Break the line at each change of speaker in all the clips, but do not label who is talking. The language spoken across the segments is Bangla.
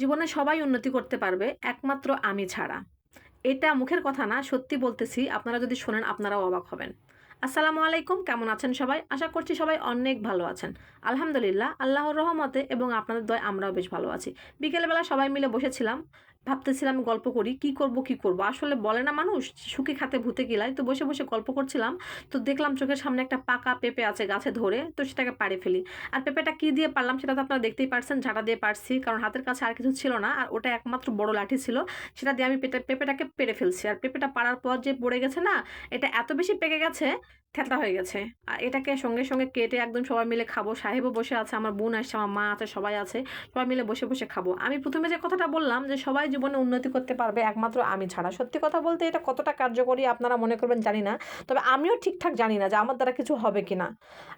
জীবনে সবাই উন্নতি করতে পারবে, একমাত্র আমি ছাড়া। এটা মুখের কথা না, সত্যি বলতেছি, আপনারা যদি শোনেন, আপনারাও অবাক হবেন। আসসালামু আলাইকুম, কেমন আছেন সবাই? আশা করছি সবাই অনেক ভালো আছেন। আলহামদুলিল্লাহ, আল্লাহর রহমতে এবং আপনাদের দয় আমরাও বেশ ভালো আছি। বিকেলবেলা সবাই মিলে বসেছিলাম ভাবতেছিলাম গল্প করি, কি করব কি করব। আসলে বলে না মানুষ, সুখী খাতে ভূতে গিলায় তো বসে বসে গল্প করছিলাম। তো দেখলাম চোখের সামনে একটা পাকা পেঁপে আছে গাছে ধরে, তো সেটাকে পাড়ে ফেলি। আর পেঁপেটা কি দিয়ে পারলাম সেটা তো আপনারা দেখতেই পারছেন, ঝাঁটা দিয়ে পারছি কারণ হাতের কাছে আর কিছু ছিল না, আর ওটা একমাত্র বড় লাঠি ছিল। সেটা দিয়ে আমি পেটে পেঁপেটাকে পেরে ফেলছি। আর পেঁপেটা পাড়ার পর যে পড়ে গেছে না, এটা এত বেশি পেকে গেছে থেতলা হয়ে গেছে। আর এটাকে সঙ্গে সঙ্গে কেটে একদম সবাই মিলে খাব। সাহেবও বসে আছে, আমার বোন আসছে, আমার মা আছে, সবাই আছে। সবাই মিলে বসে বসে খাব। আমি প্রথমে যে কথাটা বললাম যে সবাই জীবনে উন্নতি করতে পারবে একমাত্র আমি ছাড়া। সত্যি কথা বলতে এটা কতটা কার্যকরী আপনারা মনে করবেন জানি না। তবে আমিও ঠিকঠাক জানি না যে আমার দ্বারা কিছু হবে কি না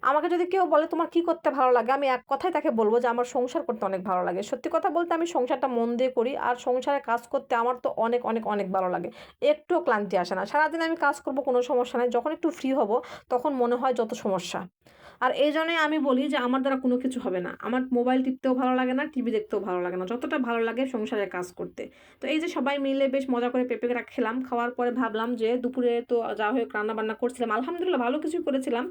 আমাকে যদি কেউ বলে, তোমার কি করতে ভালো লাগে? আমি এক কথাই তাকে বলব যে, আমার সংসার করতে অনেক ভালো লাগে। সত্যি কথা বলতে আমি সংসারটা মন দিয়ে করি আর সংসারে কাজ করতে আমার তো অনেক অনেক অনেক ভালো লাগে। একটুও ক্লান্তি আসে না। সারাদিন আমি কাজ করব কোনো সমস্যা নেই। যখন একটু ফ্রি হব, তখন মনে হয় যত সমস্যা। আর এই জন্যই আমি বলি যে আমার দ্বারা কোনো কিছু হবে না। আমার মোবাইল টিপতেও ভালো লাগে না টিভি দেখতেও ভালো লাগে না। যতটা ভালো লাগে সংসারে কাজ করতে। তো এই যে সবাই মিলে বেশ মজা করে পেঁপে খেলাম। খাওয়ার পরে ভাবলাম যে দুপুরে তো যা হোক রান্নাবান্না করছিলাম। আলহামদুলিল্লাহ ভালো কিছুই করেছিলাম।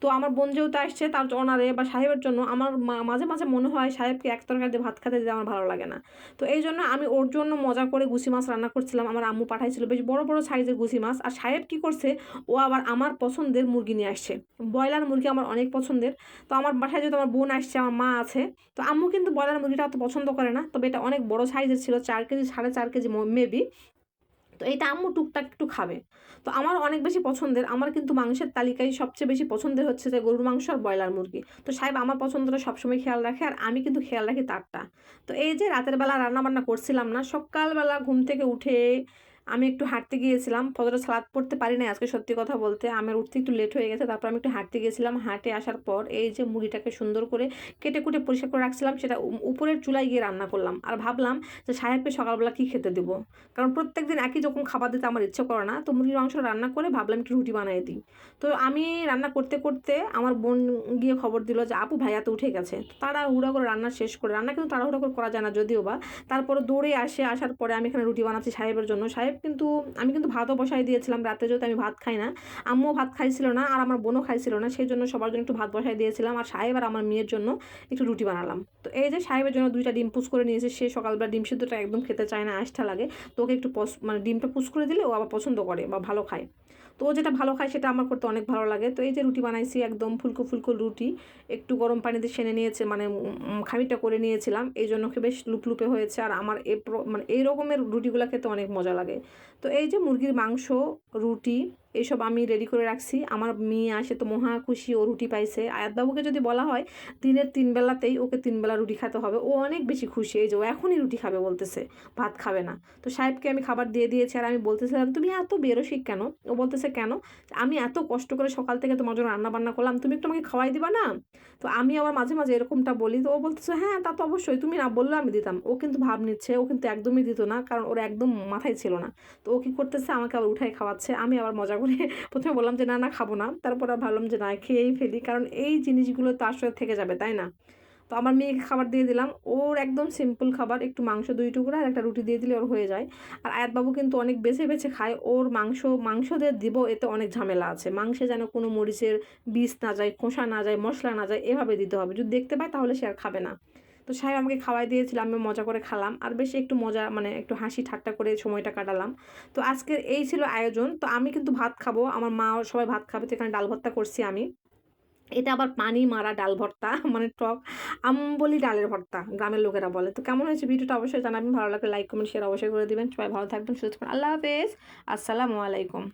তো আমার বোন যেহেতু আসছে তার অনারে বা সাহেবের জন্য আমার মাঝে মাঝে মনে হয় সাহেবকে এক তরকারি দিয়ে ভাত খেতে দিতে আমার ভালো লাগে না। তো এই জন্য আমি ওর জন্য মজা করে গুছি মাছ রান্না করছিলাম। আমার আম্মু পাঠাইছিল বেশ বড় বড় সাইজের গুছি মাছ। আর সাহেব কি করছে? ও আবার আমার পছন্দের মুরগি নিয়ে আসছে। ব্রয়লার মুরগি আমার অনেক পছন্দের। তো আমার বাসায় যেহেতু আমার বোন আসছে, আমার মা আছে, তো আম্মু কিন্তু ব্রয়লার মুরগিটা অত পছন্দ করে না। তবে এটা অনেক বড় সাইজের ছিল, চার কেজি, সাড়ে চার কেজি মেবি তো এটা আম্মু টুকটাক একটু খাবে। তো আমার অনেক বেশি পছন্দের। আমার কিন্তু মাংসের তালিকায় সবচেয়ে বেশি পছন্দের হচ্ছে যে গরুর মাংস আর ব্রয়লার মুরগি। তো সাহেব আমার পছন্দটা সবসময় খেয়াল রাখে আর আমি কিন্তু খেয়াল রাখি তারটা। তো এই যে রাতের বেলা রান্না বান্না করছিলাম না, সকালবেলা ঘুম থেকে উঠে আমি একটু হাঁটতে গিয়েছিলাম ফজরের সালাদ পড়তে পারি না আজকে সত্যি কথা বলতে। আমার উঠতে একটু লেট হয়ে গেছে, তারপর আমি একটু হাঁটতে গিয়েছিলাম। হাঁটে আসার পর এই যে মুড়িটাকে সুন্দর করে কেটে কুটে পরিষ্কার করে রাখছিলাম, সেটা উপরের চুলায় গিয়ে রান্না করলাম। আর ভাবলাম যে সাহেবকে সকালবেলা কী খেতে দেবো? কারণ প্রত্যেক দিন একই রকম খাবার দিতে আমার ইচ্ছে করে না, তো মুরগির মাংস রান্না করে ভাবলাম একটু রুটি বানিয়ে দিই। তো আমি রান্না করতে করতে আমার বোন গিয়ে খবর দিল যে, আপু ভাইয়া তো উঠে গেছে। তারা হুড়া করে রান্না শেষ করে, রান্না কিন্তু তারা তাড়াহুড়া করে করা যায় না যদিও বা। তারপরে দৌড়ে আসে, আসার পরে আমি এখানে রুটি বানাচ্ছি সাহেবের জন্য। সাহেব কিন্তু আমি কিন্তু ভাতও বসাই দিয়েছিলাম রাতে, যেহেতু আমি ভাত খাই না। আম্মুও ভাত খাইছিল না, আর আমার বোনও খাইছিল না, সেই জন্য সবার জন্য একটু ভাত বসাই দিয়েছিলাম। আর সাহেব আর আমার মেয়ের জন্য একটু রুটি বানালাম। তো এই যে সাহেবের জন্য দুইটা ডিম পুষ করে নিয়েছে, সে সকালবেলা ডিম সিদ্ধটা একদম খেতে চায় না আষ্টা লাগে। তো ওকে একটু পস মানে ডিমটা পুষ করে দিলে ও আবার পছন্দ করে বা ভালো খায়। তো ও যেটা ভালো খায় সেটা আমার করতে অনেক ভালো লাগে। তো এই যে রুটি বানাইছি, একদম ফুলকো ফুলকো রুটি, একটু গরম পানিতে সেনে নিয়েছে মানে খামিটা করে নিয়েছিলাম। এই জন্য বেশ লুপলুপে হয়েছে। আর আমার এ মানে এই রকমের রুটিগুলো খেতে অনেক মজা লাগে। তো এই যে মুরগির মাংস রুটি এইসব আমি রেডি করে রাখছি। আমার মেয়ে আসে তো মহা খুশি, ও রুটি পাইছে। আয়াতবাবুকে যদি বলা হয়, দিনের তিন বেলাতেই ওকে তিন বেলা রুটি খেতে হবে। ও অনেক বেশি খুশি, এই যে ও এখনই রুটি খাবে বলতেছে, ভাত খাবে না। তো সাহেবকে আমি খাবার দিয়ে দিয়েছি আর আমি বলতেছিলাম, তুমি এত বেরোসিক কেন? ও বলতেছে, কেন? আমি এত কষ্ট করে সকাল থেকে তোমার জন্য রান্না বান্না করলাম, তুমি একটু আমাকে খাওয়াই দিবা না? তো আমি আবার মাঝে মাঝে এরকমটা বলি। তো ও বলতেছে হ্যাঁ তা তো অবশ্যই, তুমি না বললে আমি দিতাম। ও কিন্তু ভাব নিচ্ছে, ও কিন্তু একদমই দিত না, কারণ ওর একদম মাথায় ছিল না। তো ও কী করতেছে, আমাকে আবার উঠাই খাওয়াচ্ছে। আমি আবার মজা করে প্রথমে বললাম যে, না না, খাব না। তারপর আর ভাবলাম যে, না, খেয়েই ফেলি। কারণ এই জিনিসগুলো তো আসলে থেকে যাবে, তাই না? তো আমার মেয়েকে খাবার দিয়ে দিলাম। ওর একদম সিম্পল খাবার, একটু মাংস দুই টুকরা আর একটা রুটি দিয়ে দিলে ওর হয়ে যায়। আর আয়াতবাবু কিন্তু অনেক বেছে বেছে খায়। ওর মাংস মাংস দিয়ে দিব, এতে অনেক ঝামেলা আছে। মাংসে যেন কোনো মরিচের বীজ না যায়, খোসা না যায়, মশলা না যায়, এভাবে দিতে হবে। যদি দেখতে পায় তাহলে সে আর খাবে না। তো সাহেব আমাকে খাওয়াই দিয়েছিল আমি মজা করে খালাম। আর বেশি একটু মজা মানে একটু হাসি ঠাট্টা করে সময়টা কাটালাম। তো আজকের এই ছিল আয়োজন। তো আমি কিন্তু ভাত খাব, আমার মা সবাই ভাত খাবে, তো এখানে ডাল ভর্তা করছি আমি। এটা আবার পানি মারা ডাল ভর্তা মানে টক, আম্বলি ডালের ভর্তা, গ্রামের লোকেরা বলে। তো কেমন হয়েছে ভিডিওটা অবশ্যই জানাবেন, ভালো লাগলে লাইক কমেন্ট শেয়ার অবশ্যই করে দিবেন। সবাই ভালো থাকবেন, সুস্থ আল্লাহ হাফেজ। আসসালামু আলাইকুম।